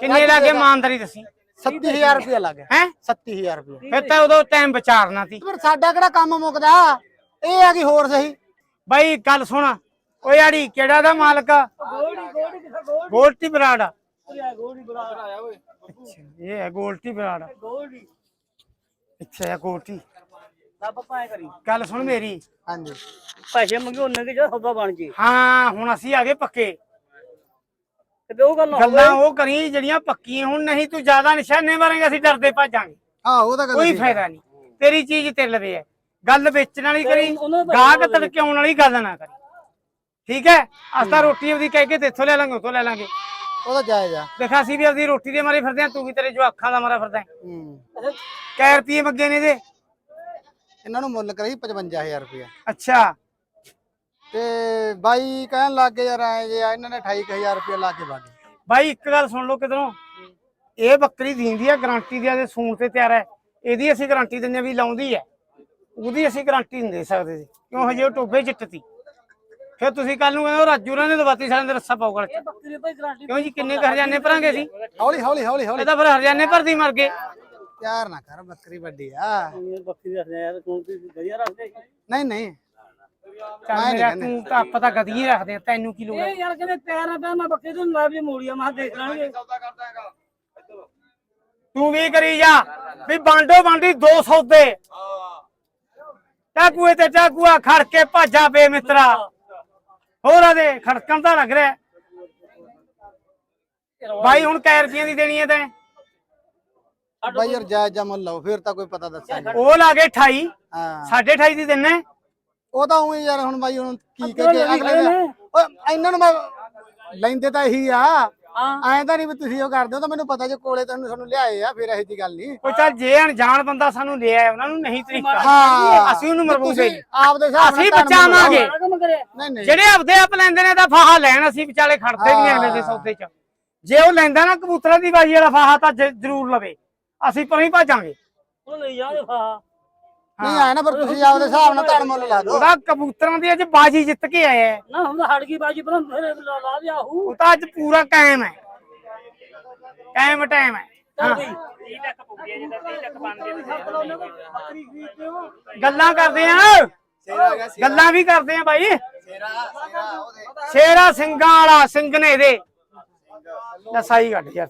ਕਿੰਨੇ ਲੱਗੇ ਇਮਾਨਦਾਰੀ ਦੱਸੀ। 37000 ਰੁਪਏ ਲੱਗ ਗਿਆ। ਹੈ? 37000 ਰੁਪਏ ਫਿਰ ਤਾਂ ਉਦੋਂ ਟਾਈਮ ਵਿਚਾਰਨਾ ਸੀ। ਪਰ ਸਾਡਾ ਕਿਹੜਾ ਕੰਮ ਮੁੱਕਦਾ? ਇਹ ਆ ਕਿ ਹੋਰ ਸਹੀ। ਬਾਈ ਗੱਲ ਸੁਣ। ਓ ਯਾਰੀ ਕਿਹੜਾ ਦਾ ਮਾਲਕ? ਆ? ਗੋਲਟੀ ਬਰਾੜ। ਆ। ਅੱਛਾ, ਇਹ ਹੈ ਗੋਲਟੀ ਬਰਾੜ। ਅੱਛਾ ਇਹ ਗੋਲਟੀ ਗੱਲ ਸੁਣ ਮੇਰੀ। ਹਾਂਜੀ। ਪੈਸੇ ਮੰਗੇ ਉਹਨੇ ਕਿ ਜਿਹੜਾ ਸੌਦਾ ਬਣ ਜੇ। ਹਾਂ ਹੁਣ ਅਸੀਂ ਆ ਗਏ ਪੱਕੇ। ਤੇ ਉਹ ਗੱਲ ਉਹ ਕਰੀ ਜਿਹੜੀਆਂ ਪੱਕੀਆਂ ਹੁਣ ਨਹੀਂ ਤੂੰ ਜ਼ਿਆਦਾ ਨਿਸ਼ਾਨੇ ਮਾਰੇਂਗਾ ਅਸੀਂ ਡਰਦੇ ਭੱਜਾਂਗੇ। ਹਾਂ ਉਹ ਤਾਂ ਗੱਲ ਕੋਈ। ਫਾਇਦਾ ਨਹੀਂ। ਤੇਰੀ ਚੀਜ਼ ਤੇ ਲਵੇ ਹੈ ਗੱਲ ਵੇਚਣ ਵਾਲੀ ਕਰੀ ਦਾ ਗਾਹਕ ਤੜਕਿਆਉਣ ਵਾਲੀ ਗੱਲ ਨਾ ਕਰੀ। ਠੀਕ ਹੈ ਅਸੀਂ ਰੋਟੀ ਉਹਦੀ ਕਹਿ ਕੇ ਤੇ ਇੱਥੋਂ ਲੈ ਲਾਂਗੇ ਉੱਥੋਂ ਲੈ ਲਾਂਗੇ। ਉਹ ਤਾਂ ਜਾਇਜ਼ ਆ। ਦੇਖਾ ਅਸੀਂ ਵੀ ਆਪਦੀ ਰੋਟੀ ਦੇ ਮਾਰੇ ਫਿਰਦੇ ਆ ਤੂੰ ਵੀ ਤੇਰੇ ਜੋ ਅੱਖਾਂ ਦਾ ਮਾਰਾ ਫਿਰਦਾ ਹੈ। ਹੂੰ। ਕੈ ਰੁਪਏ ਮੰਗੇ ਨੇ ਇਹਦੇ? ਇਹਨਾਂ ਨੂੰ ਮੁੱਲ ਕਰੀ 55000 ਰੁਪਏ ਅੱਛਾ। ਤੇ ਬਾਈ ਕਹਿਣ ਲੱਗ ਗਏ ਯਾਰ ਐ ਜੇ ਇਹਨਾਂ ਨੇ 28000 ਰੁਪਏ ਲਾ ਕੇ ਵਾਗੇ ਬਾਈ ਇੱਕ ਗੱਲ ਸੁਣ ਲਓ ਕਿਧਰੋਂ। ਇਹ ਬੱਕਰੀ ਦੀਂਦੀ ਆ ਗਾਰੰਟੀ ਦੀ ਆ ਦੇ ਸੂਣ ਤੇ ਤਿਆਰ ਹੈ। ਇਹਦੀ ਅਸੀਂ ਗਾਰੰਟੀ ਦਿੰਦੇ ਆ ਵੀ ਲਾਉਂਦੀ ਹੈ। ਉਹਦੀ ਅਸੀਂ ਗਾਰੰਟੀ ਨਹੀਂ ਦੇ ਸਕਦੇ ਜੀ। ਕਿਉਂ? ਹਜੇ ਉਹ ਟੋਬੇ ਚਿੱਟਤੀ ਫਿਰ ਤੁਸੀਂ ਕੱਲ ਨੂੰ ਕਹਿੰਦੇ ਉਹ ਰਾਜੂ ਨੇ ਦਵਾਤੀ ਸਾਡੇ ਦੇ ਰੱਸਾ ਪਾਉ ਗਲ ਚ। ਬੱਕਰੀ ਭਾਈ ਗਾਰੰਟੀ ਕਿਉਂ ਜੀ ਕਿੰਨੇ ਕੁ ਹਰਜਾਨੇ ਭਰਾਂਗੇ ਸੀ ਹੌਲੀ ਹੌਲੀ ਹੌਲੀ ਹੌਲੀ। ਇਹ ਤਾਂ ਫਿਰ ਹਰਜਾਨੇ ਭਰਦੀ ਮਰ ਗਏ। ਪਿਆਰ ਨਾ ਕਰ ਬੱਕਰੀ ਵੱਡੀ ਆ। ਬੱਕਰੀ ਰੱਖਦੇ ਯਾਰ ਕੌਣ ਤੇ ਵਧੀਆ ਰੱਖਦੇ ਨਹੀਂ ਨਹੀਂ। ਚੱਲ ਮੇਰਾ ਤੂੰ ਤਾਂ ਆਪਾਂ ਤਾਂ ਗਦੀਏ ਰੱਖਦੇ ਆ ਤੈਨੂੰ ਕੀ ਲੋੜ ਹੈ ਇਹ ਯਾਰ ਕਹਿੰਦੇ ਪੈਰ ਪੈਰ ਮੈਂ ਬੱਕਰੀ ਤੋਂ ਲਾ ਵੀ ਮੋੜੀਆਂ ਮੈਂ ਕਿਹਾ ਦੇਖ ਲਾਂਗੇ। ਤੂੰ ਵੀ ਕਰੀ ਜਾ ਵੀ ਬਾਂਡੋ ਬਾਂਡੀ 200 ਦੇ। ਚਾਕੂਏ ਤੇ ਚਾਕੂਆ ਖੜ ਕੇ ਭਾਜਾ ਬੇ ਮਿੱਤਰਾ ਹੋਰ ਆਦੇ ਖੜਕਣ ਦਾ ਲੱਗ ਰਿਹਾ। ਬਾਈ ਹੁਣ ਕੈ ਰੁਪਈਆਂ ਦੀ ਦੇਣੀ ਹੈ ਤੈਂ। ਬਾਈ ਯਾਰ ਜਾਇਜ਼ ਜਾ ਮੁੱਲ ਲਓ ਫਿਰ ਤਾਂ ਕੋਈ ਪਤਾ ਦੱਸਾਂਗੇ। ਉਹ ਲਾ ਕੇ 28 ਹਾਂ। ਸਾਢੇ 28 ਦੀ ਦਿੰਨੇ ਉਹ ਤਾਂ ਉਹੀ ਯਾਰ ਹੁਣ ਬਾਈ ਹੁਣ ਕੀ ਕਹੇ ਅਗਲੇ ਨੇ ਓਏ ਇਹਨਾਂ ਨੂੰ ਮੈਂ ਲੈਂਦੇ ਤਾਂ ਇਹੀ ਆ। ਐਂ ਤਾਂ ਨਹੀਂ ਵੀ ਤੁਸੀਂ ਉਹ ਕਰਦੇ ਹੋ ਤਾਂ ਮੈਨੂੰ ਪਤਾ ਜੇ ਕੋਲੇ ਤੁਹਾਨੂੰ ਤੁਹਾਨੂੰ ਲਿਆਏ ਆ ਫਿਰ ਇਹੋ ਜੀ ਗੱਲ ਨਹੀਂ। ਕੋਈ ਚੱਲ ਜੇ ਅਣਜਾਣ ਬੰਦਾ ਸਾਨੂੰ ਲੈ ਆਇਆ ਉਹਨਾਂ ਨੂੰ ਨਹੀਂ ਤਰੀਕਾ ਹਾਂ। ਅਸੀਂ ਉਹਨੂੰ ਮਰਵਾਉਂਦੇ ਨਹੀਂ। ਆਪਦੇ ਹਿਸਾਬ ਨਾਲ ਅਸੀਂ ਬਚਾਵਾਂਗੇ। ਨਹੀਂ ਨਹੀਂ। ਜਿਹੜੇ ਆਪਦੇ ਆਪ ਲੈਂਦੇ ਨੇ ਤਾਂ ਫਾਹਾ ਲੈਣ ਅਸੀਂ ਵਿਚਾਲੇ ਖੜਦੇ ਵੀ ਨਹੀਂ ਅਗਲੇ ਦੇ ਸੌਦੇ 'ਚ। ਜੇ ਉਹ ਲੈਂਦਾ ਨਾ ਕਬੂਤਰਾਂ ਦੀ ਬਾਜੀ ਵਾਲਾ ਫਾਹਾ ਤਾਂ ਜ਼ਰੂਰ ਲਵੇ। ਅਸੀਂ ਪਰ ਹੀ ਭਾਜਾਂਗੇ ਉਹ ਲਈ ਜਾਵੇ ਫਾ ਨਹੀਂ ਆਇਆ ਨਾ ਪਰ ਤੁਸੀਂ ਆਪਦੇ ਹਿਸਾਬ ਨਾਲ ਧਨ ਮੁੱਲ ਲਾ ਦਿਓ। ਉਹਦਾ ਕਬੂਤਰਾਂ ਦੀ ਅੱਜ ਬਾਜੀ ਜਿੱਤ ਕੇ ਆਇਆ ਹੈ। ਨਾ ਹੁਣ ਤਾਂ ਗਈ ਬਾਜੀ ਪਰ ਫਿਰ ਲਾ ਲਾ ਦਿਆ ਹੂ ਉਹ ਤਾਂ ਅੱਜ ਪੂਰਾ ਕਾਇਮ ਹੈ। ਕਾਇਮ ਟਾਈਮ ਹੈ। ਗੱਲਾਂ ਕਰਦੇ ਆ। ਗੱਲਾਂ ਵੀ ਕਰਦੇ ਆ ਬਾਈ। ਸ਼ੇਰਾ ਸਿੰਘਾਂ ਵਾਲਾ ਸਿੰਘ ਨੇ ਇਹਦੇ। ਨਸਾਈ ਕੱਢ ਯਾਰ।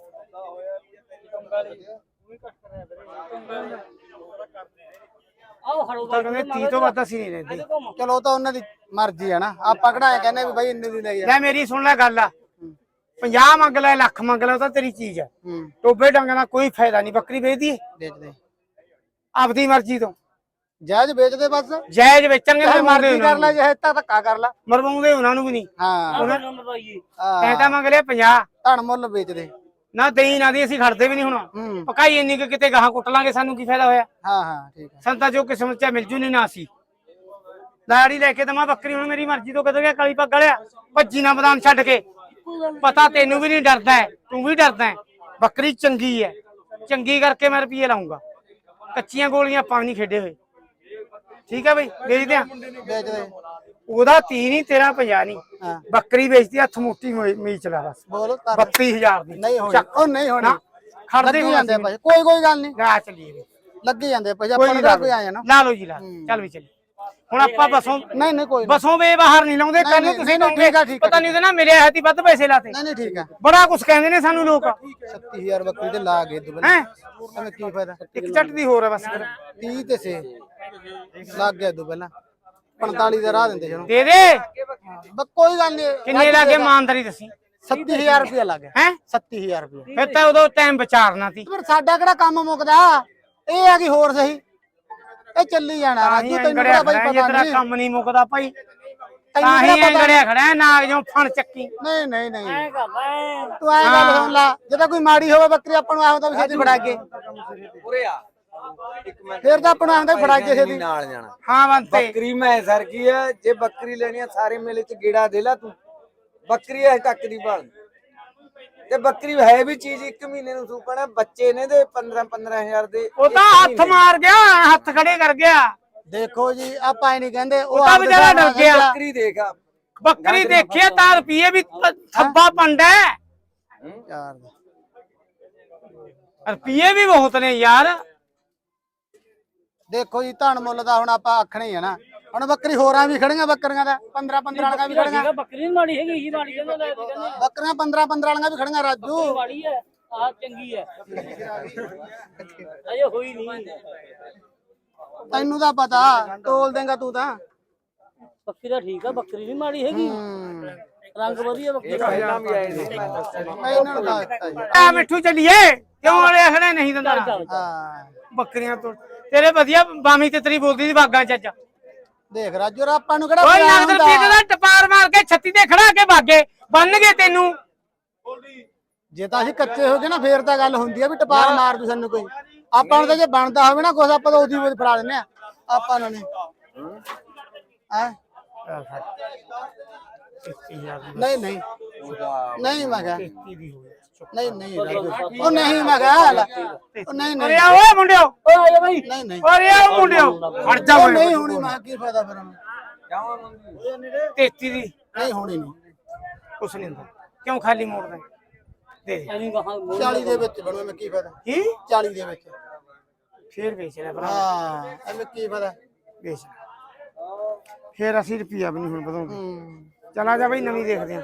ਆਓ ਹੜੋ ਤਾਂ ਕਹਿੰਦੇ 30 ਤੋਂ ਵੱਧ ਅਸੀਂ ਨਹੀਂ ਲੈਂਦੇ। ਚਲੋ ਉਹ ਤਾਂ ਉਹਨਾਂ ਦੀ ਮਰਜ਼ੀ ਆ ਨਾ। ਆਪਾਂ ਕਿਹੜਾ ਕਹਿੰਦੇ ਵੀ ਬਾਈ ਇੰਨੇ ਦੀ ਲਈ ਆ। ਲੈ ਮੇਰੀ ਸੁਣ ਲੈ ਗੱਲ ਆ। 50 ਮੰਗ ਲੈ ਲੱਖ ਮੰਗ ਲੈ ਉਹ ਤਾਂ ਤੇਰੀ ਚੀਜ਼ ਹੂੰ। ਟੋਬੇ ਡੰਗ ਦਾ ਕੋਈ ਫਾਇਦਾ ਨਹੀਂ ਬੱਕਰੀ ਵੇਚਦੀ ਵੇਚਦੇ ਆਪਦੀ ਮਰਜ਼ੀ ਤੋਂ। ਜਾਇਜ਼ ਵੇਚਦੇ ਬਸ। ਜਾਇਜ਼ ਵੇਚਣਗੇ ਫਿਰ ਮਾਰਦੇ ਮਰਜ਼ੀ ਕਰ ਲੈ ਜੇ ਤਾਂ ਧੱਕਾ ਕਰ ਲੈ। ਮਰਵਾਉਂਦੇ ਉਹਨਾਂ ਨੂੰ ਵੀ ਨਹੀਂ। ਹਾਂ। ਉਹਨਾਂ ਨੂੰ ਮਰਵਾਈਏ ਤੈਂ ਤਾਂ ਮੰਗ ਲਿਆ 50 ਧਨ ਮੁੱਲ ਵੇਚਦੇ ਨਾ ਦੇਈ ਨਾ ਦੀ ਅਸੀਂ ਖੜਦੇ ਵੀ ਨਹੀਂ ਹੁਣ। ਹੂੰ। ਪਕਾਈ ਇੰਨੀ ਕਿ ਕਿਤੇ ਗਾਹਾਂ ਕੁੱਟ ਲਾਂਗੇ ਸਾਨੂੰ ਕੀ ਫਾਇਦਾ ਹੋਇਆ? ਹਾਂ ਹਾਂ ਠੀਕ ਹੈ ਸਾਨੂੰ ਤਾਂ ਜੋ ਕਿਸਮਤ ਚ ਮਿਲ ਜੂ ਨਹੀਂ ਨਾ ਸੀ ਲਾੜੀ ਲੈ ਕੇ ਦਮਾ ਬੱਕਰੀ ਹੁਣ ਮੇਰੀ ਮਰਜ਼ੀ ਤੋਂ ਕਿੱਧਰ ਗਿਆ ਕਾਲੀ ਪੱਗ ਵਾਲਿਆ। ਭੱਜੀ ਨਾ ਮੈਦਾਨ ਛੱਡ ਕੇ। ਪਤਾ ਤੈਨੂੰ ਵੀ ਨਹੀਂ ਡਰਦਾ ਹੈ, ਤੂੰ ਵੀ ਡਰਦਾ ਹੈ। ਬੱਕਰੀ ਚੰਗੀ ਹੈ। ਚੰਗੀ ਕਰਕੇ ਮੈਂ ਰੁਪਏ ਲਾਉਂਗਾ। ਕੱਚੀਆਂ ਗੋਲੀਆਂ ਨਹੀਂ ਖੇਡੇ ਹੋਏ। ਠੀਕ ਹੈ ਬਈ ਵੇਚਦੇ ਆ। ਵੇਚਦੇ। ਉਹਦਾ 30 ਨਹੀਂ ਤੇਰਾ 50 ਨਹੀਂ। ਹਾਂ। ਬੱਕਰੀ ਵੇਚਦੀ ਹੱਥ ਮੁੱਠੀ ਮੀਚ ਲਾ ਬਸ। ਬੋਲ ਧਰ 32000 ਦੀ। ਨਹੀਂ ਹੋਣੀ। ਚੱਕ ਉਹ ਨਹੀਂ ਹੋਣੀ। ਖੜਦੇ ਲੱਗੀ ਵੀ ਜਾਂਦੇ ਆ ਪੈਸੇ ਕੋਈ ਕੋਈ ਗੱਲ ਨਹੀਂ। ਗਾ ਚੱਲੀਏ ਬਈ। ਲੱਗੀ ਜਾਂਦੇ ਆ ਪੈਸੇ ਕੋਈ ਆਪਾਂ ਨਹੀਂ ਨੂੰ ਤਾਂ ਕੋਈ ਆਇਆ ਨਾ। ਲਾ ਲਓ ਜੀ ਲਾ ਚੱਲ ਵੀ ਚੱਲੀ ਹੁਣ ਆਪਾਂ ਬਸੋਂ ਨਹੀਂ ਨਹੀਂ ਕੋਈ ਨੀ। ਬਸੋਂ ਵੇ ਬਾਹਰ ਨਹੀਂ ਲਾਉਂਦੇ ਕੱਲ ਨੂੰ ਨਹੀਂ, ਤੁਸੀਂ ਨਹੀਂ, ਕਹੋਗੇ ਠੀਕ ਆ, ਠੀਕ ਆ, ਪਤਾ ਨਹੀਂ ਉਹਦੇ ਨਾਲ ਮੇਰੇ ਆਇਆ ਤੀ ਵੱਧ ਪੈਸੇ ਲਾਤੇ। ਨਹੀਂ ਨਹੀਂ ਠੀਕ ਆ। ਬੜਾ ਕੁਝ ਕਹਿੰਦੇ ਨੇ ਸਾਨੂੰ ਲੋਕ। 37000 ਬੱਕਰੀ ਤੇ ਲਾ ਗਏ ਦੁਬਲੇ ਹੈ? ਐਵੇਂ ਕੀ ਫਾਇਦਾ? ਇੱਕ ਚੱਟ ਦੀ ਹੋਰ ਹੈ ਬਸ ਫਿਰ। 30 ਤੇ ਸੇ ਲੱਗ ਗਿਆ ਦੂ ਪਹਿਲਾਂ। 45 ਦਾ ਰਾਹ ਦਿੰਦੇ ਜਣੋ ਦੇ ਦੇ। ਬਸ ਕੋਈ ਗੱਲ ਨਹੀਂ ਕਿੰਨੇ ਲੱਗੇ ਇਮਾਨਦਾਰੀ ਦੱਸੀ? 37000 ਰੁਪਏ ਲੱਗ ਗਿਆ। ਹੈ? 37000 ਰੁਪਏ ਫਿਰ ਤਾਂ ਉਦੋਂ ਟਾਈਮ ਵਿਚਾਰਨਾ ਸੀ। ਪਰ ਸਾਡਾ ਕਿਹੜਾ ਕੰਮ ਮੁੱਕਦਾ? ਇਹ ਆ ਕਿ ਹੋਰ ਸਹੀ। ਇਹ ਚੱਲੀ ਜਾਣਾ। ਰਾਜੂ ਤੈਨੂੰ ਕਿਹੜਾ ਬਾਈ ਜੇ ਪਤਾ ਤੇਰਾ ਨਹੀਂ। ਕੰਮ ਨਹੀਂ ਮੁੱਕਦਾ ਭਾਈ। ਤੈਨੂੰ ਤਾਂ ਹੀ ਕਿਹੜਾ ਐਂ ਪਤਾ ਗੜਿਆ ਖੜਾ ਨਾਗ ਜੋ ਫਣ ਚੱਕੀ। ਨਹੀਂ ਨਹੀਂ ਨਹੀਂ। ਐ ਕਰਦਾ ਐ ਤੂੰ ਐਂ ਗੱਲ ਸੁਣ ਲਾ। ਜਦੋਂ ਕੋਈ ਮਾੜੀ ਹੋਵੇ ਬੱਕਰੀ ਆਪਾਂ ਨੂੰ ਆਉਂਦਾ ਵੀ ਛੇਤੀ ਫੜਾ ਕੇ। ਉਰੇ ਆ। ਫਿਰ ਤਾਂ ਆਪਾਂ ਨੂੰ ਆਉਂਦਾ ਫੜਾ ਕੇ ਛੇਤੀ ਨਾਲ ਜਾਣਾ। ਹਾਂ ਬੰਤੇ ਬੱਕਰੀ ਮੈਂ ਸਰ ਕੀ ਆ ਜੇ ਬੱਕਰੀ ਲੈਣੀ ਆ ਸਾਰੇ ਮੇਲੇ ਚ ਗੇੜਾ ਦੇ ਲਾ ਤੂੰ। ਬੱਕਰੀ ਐ ਟੱਕ ਦੀ ਭਾਲ ਤੇ ਬੱਕਰੀ ਹੈ ਵੀ ਚੀਜ਼ ਇੱਕ ਮਹੀਨੇ ਨੂੰ ਸੂਕਣਾ ਬੱਚੇ ਨੇ ਦੇ 15 15000 ਦੇ ਉਹ ਤਾਂ ਹੱਥ ਮਾਰ ਗਿਆ ਹੱਥ ਖੜੇ ਕਰ ਗਿਆ। ਦੇਖੋ ਜੀ ਆਪਾਂ ਇਹ ਨਹੀਂ ਕਹਿੰਦੇ ਉਹ ਤਾਂ ਵਿਚਾਰਾ ਡਰ ਗਿਆ। ਬੱਕਰੀ ਦੇਖ ਆ। ਬੱਕਰੀ ਦੇਖੀਏ ਤਾਂ ਰੁਪਏ ਵੀ ਥੱਬਾ ਪੰਡਾ ਹੈ। ਯਾਰ ਦਾ। ਰੁਪਏ ਵੀ ਬਹੁਤ ਨੇ ਯਾਰ। ਦੇਖੋ ਜੀ ਧਨ ਮੁੱਲ ਦਾ ਹੁਣ ਆਪਾਂ ਆਖਣਾ ਹੀ ਨਾ। ਹੁਣ ਬੱਕਰੀ ਹੋਰਾਂ ਵੀ ਖੜੀਆਂ ਬੱਕਰੀਆਂ ਦਾ। 15 15 ਵਾਲੀਆਂ ਵੀ ਖੜੀਆਂ। ਬੱਕਰੀ ਨੀ ਮਾੜੀ ਹੈਗੀ ਹੀ ਮਾੜੀ ਕਹਿੰਦਾ ਲੈ ਕਹਿੰਦੇ ਬੱਕਰੀਆਂ 15 15 ਵਾਲੀਆਂ ਵੀ ਖੜੀਆਂ ਰਾਜੂ। ਮਾੜੀ ਹੈ ਆ ਚੰਗੀ ਹੈ ਅਜੇ ਹੋਈ ਨਹੀਂ ਤੈਨੂੰ ਤਾਂ ਪਤਾ ਤੋਲ ਦੇਂਗਾ ਤੂੰ ਤਾਂ। ਬੱਕਰੀ ਦਾ ਠੀਕ ਆ ਬੱਕਰੀ ਨਹੀਂ ਮਾੜੀ ਹੈਗੀ। ਹੂੰ। ਰੰਗ ਵਧੀਆ ਬੱਕਰੀ ਦਾ। ਪਹਿਲਾਂ ਵੀ ਆਏ ਨੇ ਇਹਨਾਂ ਨੂੰ ਦੱਸ ਦਿੱਤਾ ਜੀ। ਆ ਮਿੱਠੂ ਚੱਲੀਏ ਕਿਉਂ ਵਾਲੇ ਆਖਣੇ ਨਹੀਂ ਦਿੰਦਾ। ਹਾਂ। ਬੱਕਰੀਆਂ ਤੋਂ ਤੇਰੇ ਵਧੀਆ ਬਾਮੀ ਤੇ ਤੇਰੀ ਬੋਲਦੀ ਦੀ ਬਾਗਾਂ ਚ ਅੱਜ। ਦੇਖ ਰਾਜੂ ਆਪਾਂ ਨੂੰ ਕਿਹੜਾ ਓਏ ਪਿਆਰ ਨਗਦ ਹੁੰਦਾ? ਦਾ ਟਪਾਰ ਮਾਰ ਕੇ ਛੱਤੀ ਤੇ ਖੜਾ ਕੇ ਬਾਗੇ ਬੰਨ ਗਏ ਤੈਨੂੰ। ਜੇ ਤਾਂ ਅਸੀਂ ਕੱਚੇ ਹੋ ਗਏ ਨਾ ਫੇਰ ਤਾਂ ਗੱਲ ਹੁੰਦੀ ਆ ਵੀ ਟਪਾਰ ਮਾਰ ਦੂ ਸਾਨੂੰ ਕੋਈ। ਆਪਾਂ ਨੂੰ ਤਾਂ ਜੇ ਬਣਦਾ ਹੋਵੇ ਨਾ ਕੁਛ ਆਪਾਂ ਤਾਂ ਉਹਦੀ ਉਹ ਫੜਾ ਦਿੰਨੇ ਆ। ਆਪਾਂ ਨੂੰ ਨਹੀਂ। ਹੈ? ਨਹੀਂ ਨਹੀਂ। ਨਹੀਂ ਮੈਂ ਕਿਹਾ। ਨਹੀਂ ਨਹੀਂ ਰਾਜੂ। ਉਹ ਨਹੀਂ ਮੈਂ ਕਿਹਾ ਲੈ। ਉਹ ਨਹੀਂ ਅਰੇ ਨਹੀਂ। ਆ ਓਏ ਮੁੰਡਿਓ। ਓ ਆ ਜਾ ਬਾਈ। ਨਹੀਂ ਨਹੀਂ। ਅਰੇ ਆ ਮੁੰਡਿਓ। ਖੜ ਜਾ ਉਹ ਓਏ ਨਹੀਂ ਹੋਣੀ ਮੈਂ ਕਿਹਾ ਕੀ ਫਾਇਦਾ ਫਿਰ ਉਹਨੂੰ? ਕਿਉਂ ਮੰਗੀ 33 ਦੀ। ਨਹੀਂ ਹੋਣੀ ਨਹੀਂ। ਕੁਛ ਨਹੀਂ ਹੁੰਦਾ। ਕਿਉਂ ਖਾਲੀ ਮੋੜਦਾ ਹੈ? ਦੇ? ਦੇ। ਐਵੇਂ ਕਹਾਂ 40 ਦੇ ਵਿੱਚ ਬਣੂ ਮੈਂ ਕੀ ਫਾਇਦਾ? ਕੀ? 40 ਦੇ ਵਿੱਚ। ਫੇਰ ਵੇਚ ਲੈ ਭਰਾ। ਹਾਂ ਐਵੇਂ ਕੀ ਫਾਇਦਾ? ਵੇਚ ਲੈ। ਫੇਰ ਅਸੀਂ ਰੁਪਿਆ ਵੀ ਨਹੀਂ ਹੁਣ ਵਧਾਉਂਦੇ। ਹੂੰ। ਚਲਾ ਜਾ ਬਈ ਨਵੀਂ ਦੇਖਦੇ ਆ।